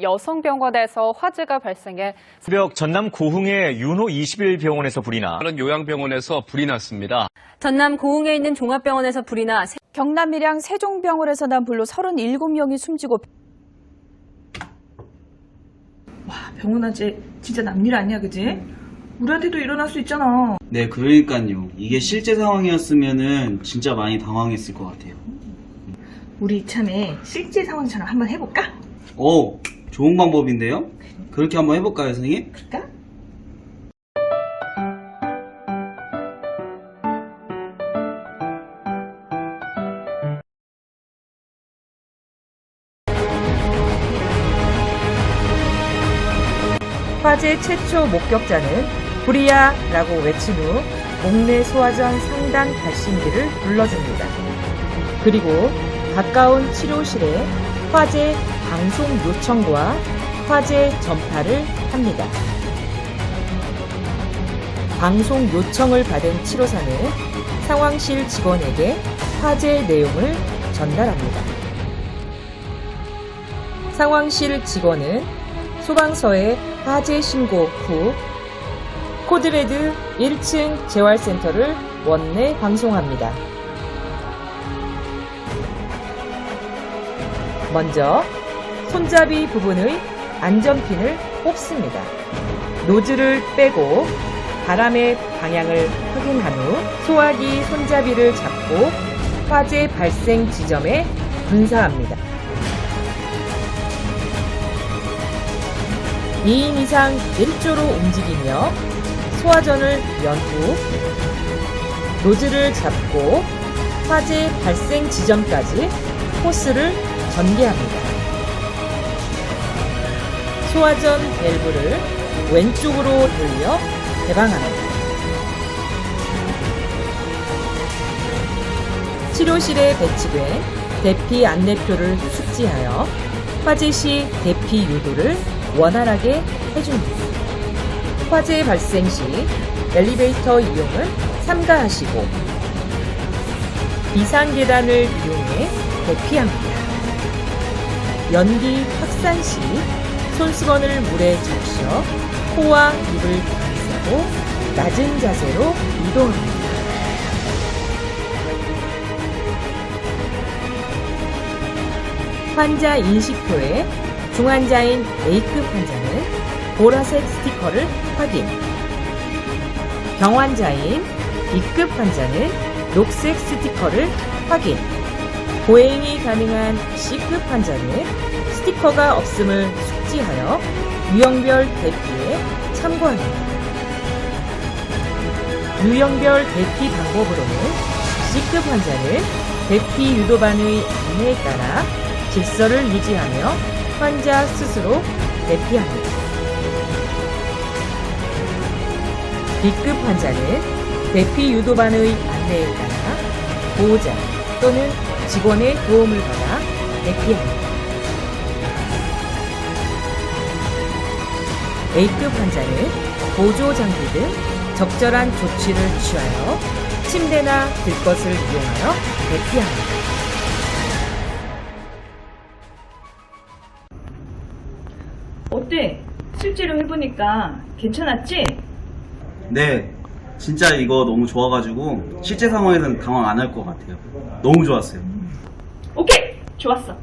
여성병원에서 화재가 발생해 새벽 전남 고흥의 윤호 21 병원에서 불이 나 다른 요양병원에서 불이 났습니다. 전남 고흥에 있는 종합병원에서 불이 나 경남 밀양 세종병원에서 난 불로 37명이 숨지고 병원 화재 진짜 남일 아니야, 그지? 우리한테도 일어날 수 있잖아. 네, 그러니까요. 이게 실제 상황이었으면은 진짜 많이 당황했을 것 같아요. 우리 이참에 실제 상황처럼 한번 해볼까? 오, 좋은 방법인데요? 그렇게 한번 해볼까요, 선생님? 그럴까? 화재 최초 목격자는 불이야 라고 외친 후 목내 소화전 상단 발신기를 눌러줍니다. 그리고 가까운 치료실에 화재 방송 요청과 화재 전파를 합니다. 방송 요청을 받은 치료사는 상황실 직원에게 화재 내용을 전달합니다. 상황실 직원은 소방서에 화재 신고 후 코드레드 1층 재활센터를 원내 방송합니다. 먼저 손잡이 부분의 안전핀을 뽑습니다. 노즐을 빼고 바람의 방향을 확인한 후 소화기 손잡이를 잡고 화재 발생 지점에 분사합니다. 2인 이상 1조로 움직이며 소화전을 연 후 노즐을 잡고 화재 발생 지점까지 호스를 전개합니다. 소화전 밸브를 왼쪽으로 돌려 개방합니다. 치료실에 배치된 대피 안내표를 숙지하여 화재 시 대피 유도를 원활하게 해줍니다. 화재 발생 시 엘리베이터 이용을 삼가하시고 비상 계단을 이용해 대피합니다. 연기 확산 시 손수건을 물에 적셔 코와 입을 감싸고 낮은 자세로 이동합니다. 환자 인식표에 중환자인 A급 환자는 보라색 스티커를 확인. 경환자인 B급 환자는 녹색 스티커를 확인. 보행이 가능한 C급 환자는 스티커가 없음을 숙지하여 유형별 대피에 참고합니다. 유형별 대피 방법으로는 C급 환자는 대피 유도반의 안내에 따라 질서를 유지하며 환자 스스로 대피합니다. B급 환자는 대피 유도반의 안내에 따라 보호자 또는 직원의 도움을 받아 대피합니다. A급 환자는 보조 장비 등 적절한 조치를 취하여 침대나 들것을 이용하여 대피합니다. 어때? 실제로 해보니까 괜찮았지? 네, 진짜 이거 너무 좋아가지고 실제 상황에서는 당황 안 할 것 같아요. 너무 좋았어요. 오케이! 좋았어.